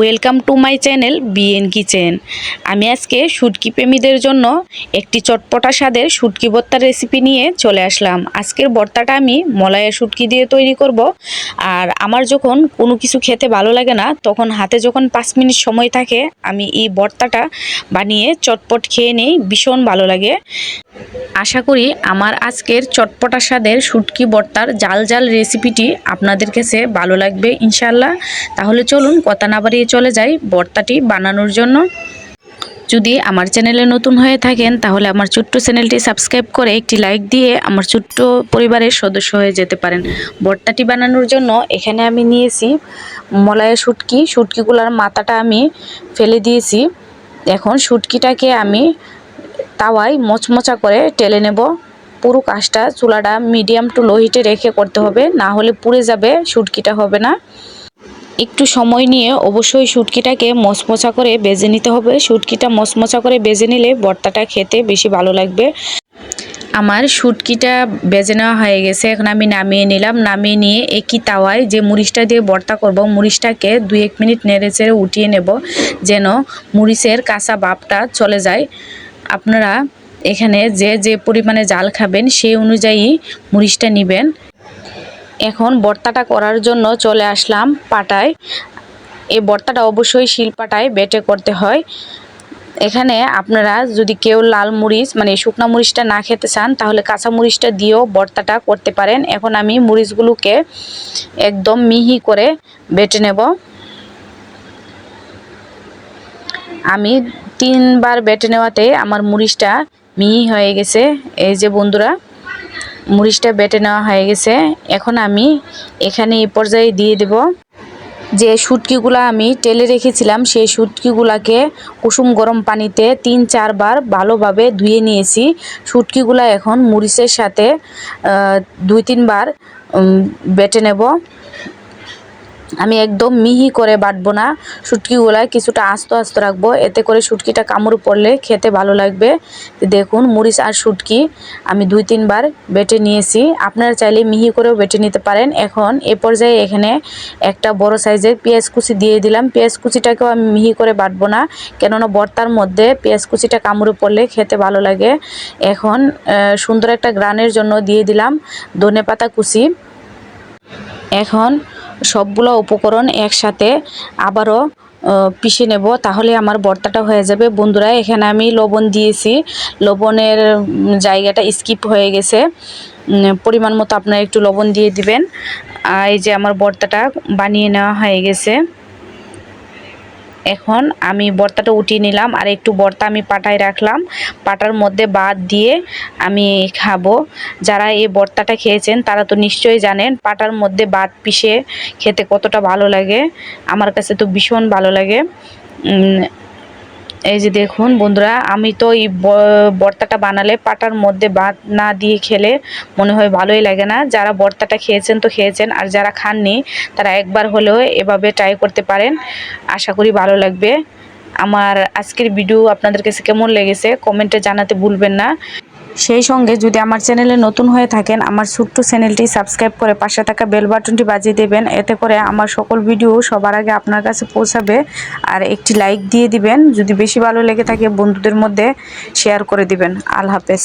Welcome to my channel BN kitchen আমি আজকে শুটকি প্রেমীদের জন্য একটি চটপটা স্বাদের শুটকি ভর্তার রেসিপি নিয়ে চলে আসলাম। আজকের ভর্তাটা আমি মলাইয়ের শুটকি দিয়ে তৈরি করব। আর আমার যখন কোনো কিছু খেতে ভালো লাগে না, তখন হাতে যখন পাঁচ মিনিট সময় থাকে, আমি এই ভর্তাটা বানিয়ে চটপট খেয়ে নেই, ভীষণ ভালো লাগে। আশা করি আমার আজকের চটপটা স্বাদের শুটকি ভর্তার জাল জাল রেসিপিটি আপনাদের কাছে ভালো লাগবে ইনশাল্লাহ তাহলে চলুন কথা না বাড়িয়ে চলে যাই ভর্তাটি বানানোর জন্য। যদি আমার চ্যানেলে নতুন হয়ে থাকেন, তাহলে আমার ছোট্ট চ্যানেলটি সাবস্ক্রাইব করে একটি লাইক দিয়ে আমার ছোট্ট পরিবারের সদস্য হয়ে যেতে পারেন। ভর্তাটি বানানোর জন্য এখানে আমি নিয়েছি মলায়া শুটকি। শুটকিগুলোর মাথাটা আমি ফেলে দিয়েছি। এখন শুটকিটাকে আমি তাওয়ায় মচমচা করে টেলে নেব। পুরো কাজটা চুলাটা মিডিয়াম টু লো হিটে রেখে করতে হবে, না হলে পুড়ে যাবে শুটকিটা হবে না। একটু সময় নিয়ে অবশ্যই শুটকিটাকে মচমচা করে বেজে নিতে হবে। শুটকিটা মচমচা করে বেজে নিলে ভর্তাটা খেতে বেশি ভালো লাগবে। আমার শুটকিটা বেজে নেওয়া হয়ে গেছে, এখন আমি নামিয়ে নিলাম। নামিয়ে নিয়ে একই তাওয়ায় যে মুড়িশটা দিয়ে ভর্তা করব মুড়িশটাকে দুই এক মিনিট নেড়ে চেড়ে উঠিয়ে নেব, যেন মুড়িশের কাঁচা বাপটা চলে যায়। আপনারা এখানে যে যে পরিমাণে জাল খাবেন সেই অনুযায়ী মুড়িশটা নেবেন। এখন বর্তাটা করার জন্য চলে আসলাম পাটায়। এই বর্তাটা অবশ্যই শিলপাটায় বেটে করতে হয়। এখানে আপনারা যদি কেউ লাল মরিচ মানে শুকনা মরিচটা না খেতে চান, তাহলে কাঁচা মরিচটা দিয়েও বর্তাটা করতে পারেন। এখন আমি মরিচগুলোকে একদম মিহি করে বেটে নেব। আমি তিনবার বেটে নেওয়াতে আমার মরিচটা মিহি হয়ে গেছে। এই যে বন্ধুরা মরিচটা বেটে নেওয়া হয়ে গেছে। এখন আমি এখানে এই পর্যায়ে দিয়ে দেব। যে শুটকিগুলো আমি টেলে রেখেছিলাম, সেই শুটকিগুলাকে কুসুম গরম পানিতে তিন, চারবার ভালোভাবে ধুয়ে নিয়েছি। শুটকিগুলো এখন মরিচের সাথে দুই, তিনবার বেটে নেব। আমি একদম মিহি করে বাটবো না। শুটকিগুলা কিছুটা আস্ত আস্ত রাখব। এতে করে শুটকিটা কামড় পড়লে খেতে ভালো লাগবে। দেখুন, মরিচ আর শুটকি আমি দুই তিনবার বেটে নিয়েছি। আপনারা চাইলে মিহি করেও বেটে নিতে পারেন। এখন এ পর্যায়ে এখানে একটা বড় সাইজের পেঁয়াজ কুচি দিয়ে দিলাম। পেঁয়াজ কুচিটাকেও আমি মিহি করে বাটবো না, কেননা বর্তার মধ্যে পেঁয়াজ কুচিটা কামড়ে পড়লে খেতে ভালো লাগে। এখন সুন্দর একটা গ্রানের জন্য দিয়ে দিলাম ধনে পাতা কুচি। এখন সবগুলো উপকরণ একসাথে আবারও পিষে নেব। তাহলে আমার বর্তাটা হয়ে যাবে। বন্ধুরা, এখানে আমি লবণ দিয়েছি। লবণের জায়গাটা স্কিপ হয়ে গেছে। পরিমাণ মতো আপনারা একটু লবণ দিয়ে দিবেন। এই যে আমার বর্তাটা বানিয়ে নেওয়া হয়ে গেছে। এখন আমি বর্তাটা উঠিয়ে নিলাম আর একটু বর্তা আমি পাটায় রাখলাম। পাটার মধ্যে বাদ দিয়ে আমি খাব। যারা এই বর্তাটা খেয়েছেন তারা তো নিশ্চয়ই জানেন পাটার মধ্যে বাদ পিষে খেতে কতটা ভালো লাগে। আমার কাছে তো ভীষণ ভালো লাগে। এই যে দেখুন বন্ধুরা, আমি তো এই বর্তাটা বানালে পাটার মধ্যে ভাত না দিয়ে খেলে মনে হয় ভালোই লাগে না। যারা বর্তাটা খেয়েছেন তো খেয়েছেন, আর যারা খাননি তারা একবার হলেও এভাবে ট্রাই করতে পারেন। আশা করি ভালো লাগবে। আমার আজকের ভিডিও আপনাদের কাছে কেমন লেগেছে কমেন্টে জানাতে ভুলবেন না। সেই সঙ্গে যদি আমার চ্যানেলে নতুন হয়ে থাকেন, আমার ছোট্ট চ্যানেলটি সাবস্ক্রাইব করে পাশে থাকা বেল বাটনটি বাজিয়ে দেবেন। এতে করে আমার সকল ভিডিও সবার আগে আপনার কাছে পৌঁছাবে আর একটি লাইক দিয়ে দিবেন। যদি বেশি ভালো লেগে থাকে বন্ধুদের মধ্যে শেয়ার করে দিবেন। আল্লাহ হাফেজ।